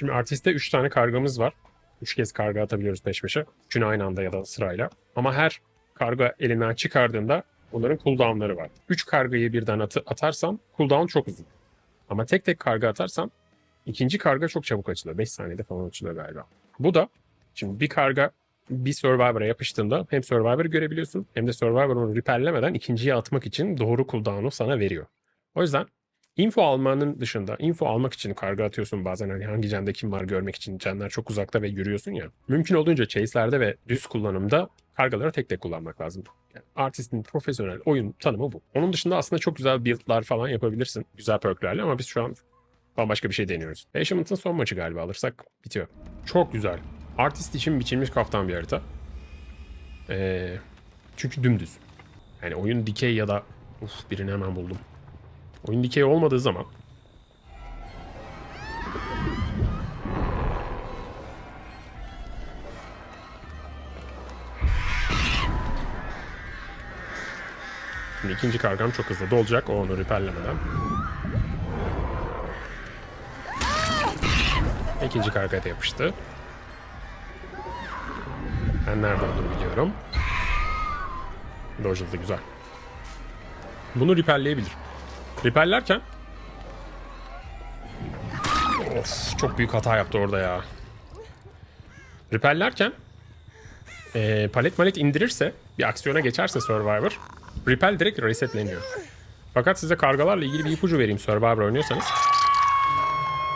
Şimdi artiste 3 tane kargamız var. 3 kez karga atabiliyoruz peş peşe. Üçünü aynı anda ya da sırayla. Ama her karga elinden çıkardığında onların cooldownları var. 3 kargayı birden atı, atarsam cooldown çok uzun. Ama tek tek karga atarsam ikinci karga çok çabuk açılıyor. 5 saniyede falan açılıyor galiba. Bu da şimdi bir karga bir Survivor'a yapıştığında hem Survivor'ı görebiliyorsun hem de Survivor onu repellemeden ikinciye atmak için doğru cooldown'u sana veriyor. O yüzden info almanın dışında info almak için karga atıyorsun bazen hani hangi canda kim var görmek için canlar çok uzakta ve yürüyorsun ya. Mümkün olduğunca chase'lerde ve düz kullanımda kargaları tek tek kullanmak lazım. Yani artistin profesyonel oyun tanımı bu. Onun dışında aslında çok güzel build'lar falan yapabilirsin. Güzel perklerle ama biz şu an bambaşka bir şey deniyoruz. Ashenment'ın son maçı galiba alırsak bitiyor. Çok güzel. Artist için biçilmiş kaftan bir harita. Ee, çünkü dümdüz. Yani oyun dikey ya da... Uf birini hemen buldum. Oyun dikey olmadığı zaman Şimdi ikinci kargam çok hızlı dolacak. O onu repellemeden. İkinci kargaya da yapıştı. Ben nerede olduğunu biliyorum. Dodge'lı güzel. Bunu repelleyebilir. Repellerken Of çok büyük hata yaptı orada ya. Repellerken e, palet malet indirirse bir aksiyona geçerse Survivor Repel direkt resetleniyor. Fakat size kargalarla ilgili bir ipucu vereyim Survivor oynuyorsanız.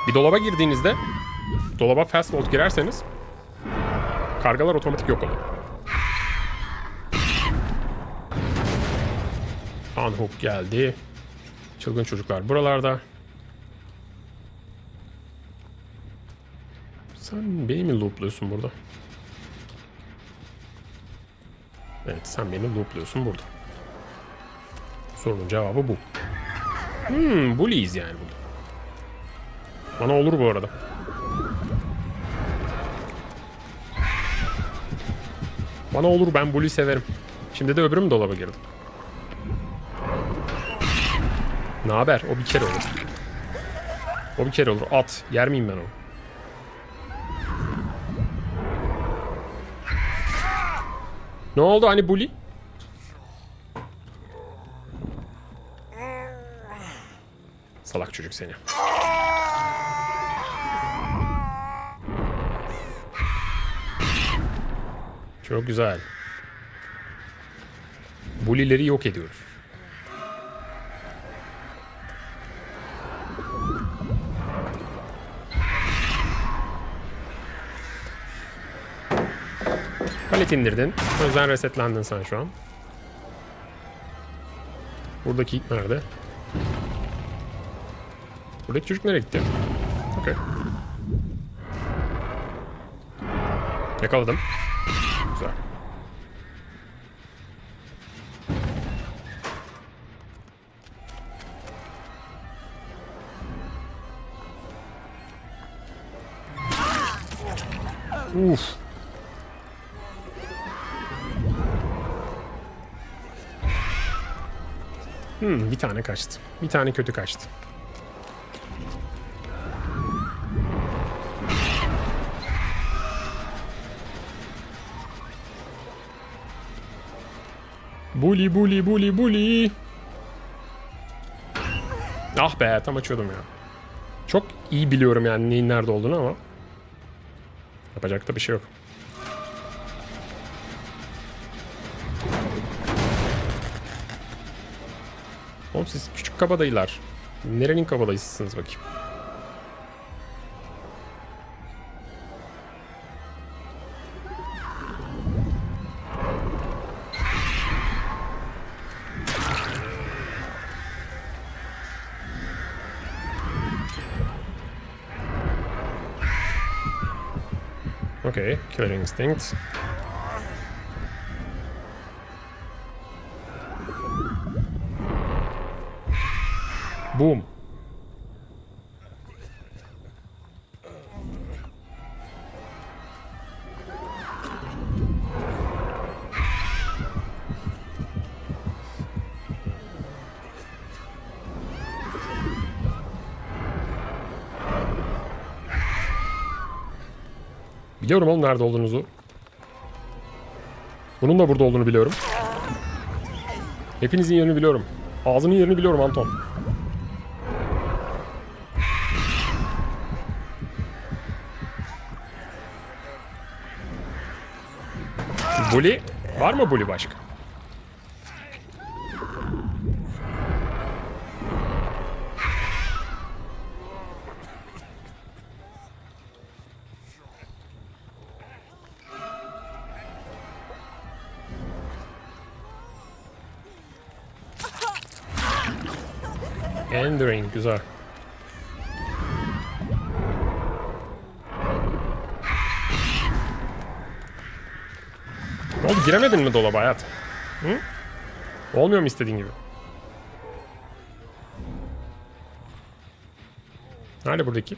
Bir dolaba girdiğinizde dolaba fast vault girerseniz kargalar otomatik yok oluyor. Unhook geldi. Çılgın çocuklar buralarda. Sen beni mi loopluyorsun burada? Evet sen beni loopluyorsun burada. Sorunun cevabı bu. Hmm, bullies yani burada. Bana olur bu arada. Bana olur ben bully severim. Şimdi de öbürü mü dolaba girdi? Ne haber? O bir kere olur. O bir kere olur. At. Yer miyim ben onu? Ne oldu hani bully? Salak çocuk seni. Çok güzel. Bulileri yok ediyoruz. İndirdin. O yüzden resetlendin sen şu an. Buradaki ilk nerede? Buradaki çocuk nereye gitti? Okey. Yakaladım. Güzel. Uf. Hmm, bir tane kaçtı. Bir tane kötü kaçtı. Bully bully bully bully. Ah be tam açıyordum ya. Çok iyi biliyorum yani neyin nerede olduğunu ama. Yapacak da bir şey yok. Oğlum siz küçük kabadayılar. Nerenin kabadayısısınız bakayım. Okay, Killer Instinct. Boom. Biliyorum oğlum nerede olduğunuzu. Bunun da burada olduğunu biliyorum. Hepinizin yerini biliyorum. Ağzının yerini biliyorum Anton. Bully. Var mı Bully başka? Endering güzel. Oldu giremedin mi dolaba hayat? Hı? Olmuyor mu istediğin gibi? Nerede buradaki?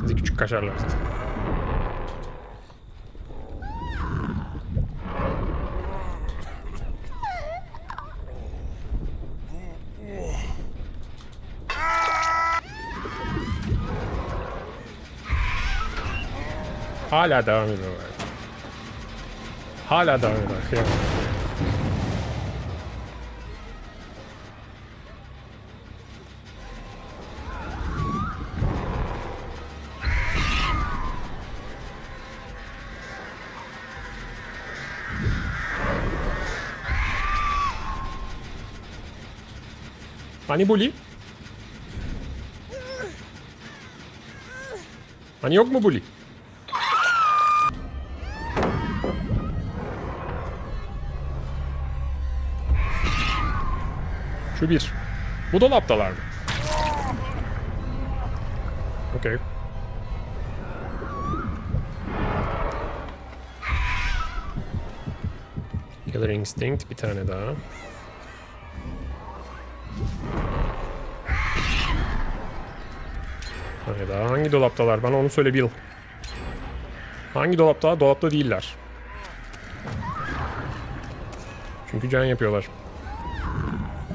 Sizi küçük kaşarlar. Hala devam ediyor. Hala devam ediyor. Kıyamam. Hani Bully? Hani yok mu Bully? Şu bir. Bu dolaptalar mı? Okey. Killer Instinct bir tane daha. Tane daha. Hangi dolaptalar? Bana onu söyle Bill. Hangi dolapta? Dolapta değiller. Çünkü can yapıyorlar.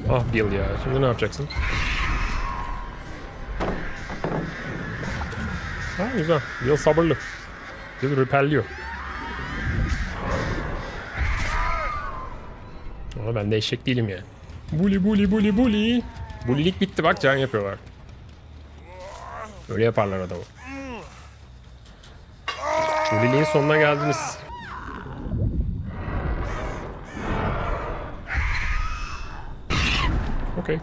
Ah Bill ya. Şimdi ne yapacaksın? Ha güzel. Bill sabırlı. Bill repelliyor. Ama ben de eşek değilim ya. Bully bully bully bully. Bullylik bitti bak can yapıyorlar. Öyle yaparlar adamı. Bullyliğin sonuna geldiniz. Okey.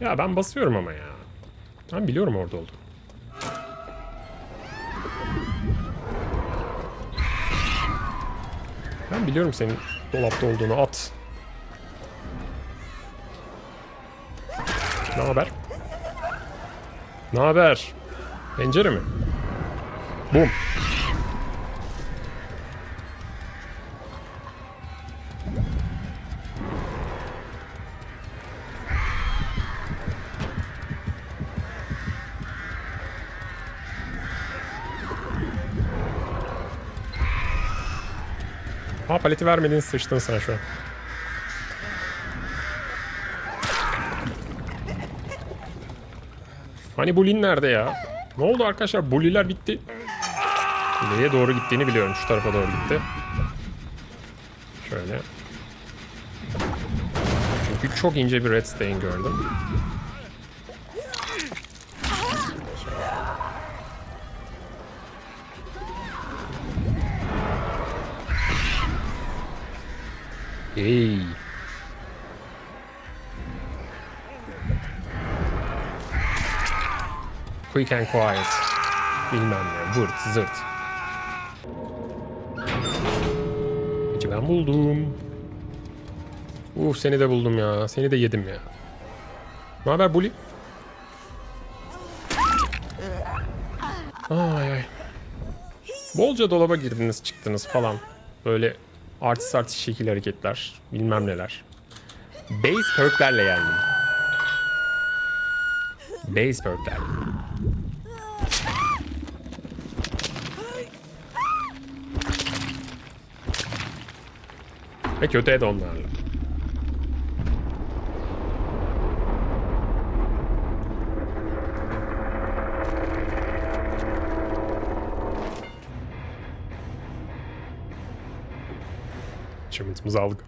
Ya ben basıyorum ama ya. Ben biliyorum orada oldu. Ben biliyorum senin dolapta olduğunu at. Ne haber? Ne haber? Pencere mi? Bum. Ha paleti vermedin sıçtın sen şu an. Hani Bully'in nerede ya? Ne oldu arkadaşlar? Bully'ler bitti. Nereye doğru gittiğini biliyorum. Şu tarafa doğru gitti. Şöyle. Çünkü çok ince bir red stain gördüm. Hey. Quick and quiet. Bilmem ne. Vırt zırt. Peki ben buldum. Uf seni de buldum ya. Seni de yedim ya. Ne haber Bully? Ay ay. Bolca dolaba girdiniz çıktınız falan. Böyle artist artist şekil hareketler. Bilmem neler. Base perklerle geldim. Base perklerle. Ve kötü add-onlarla. Achievement'ımızı aldık.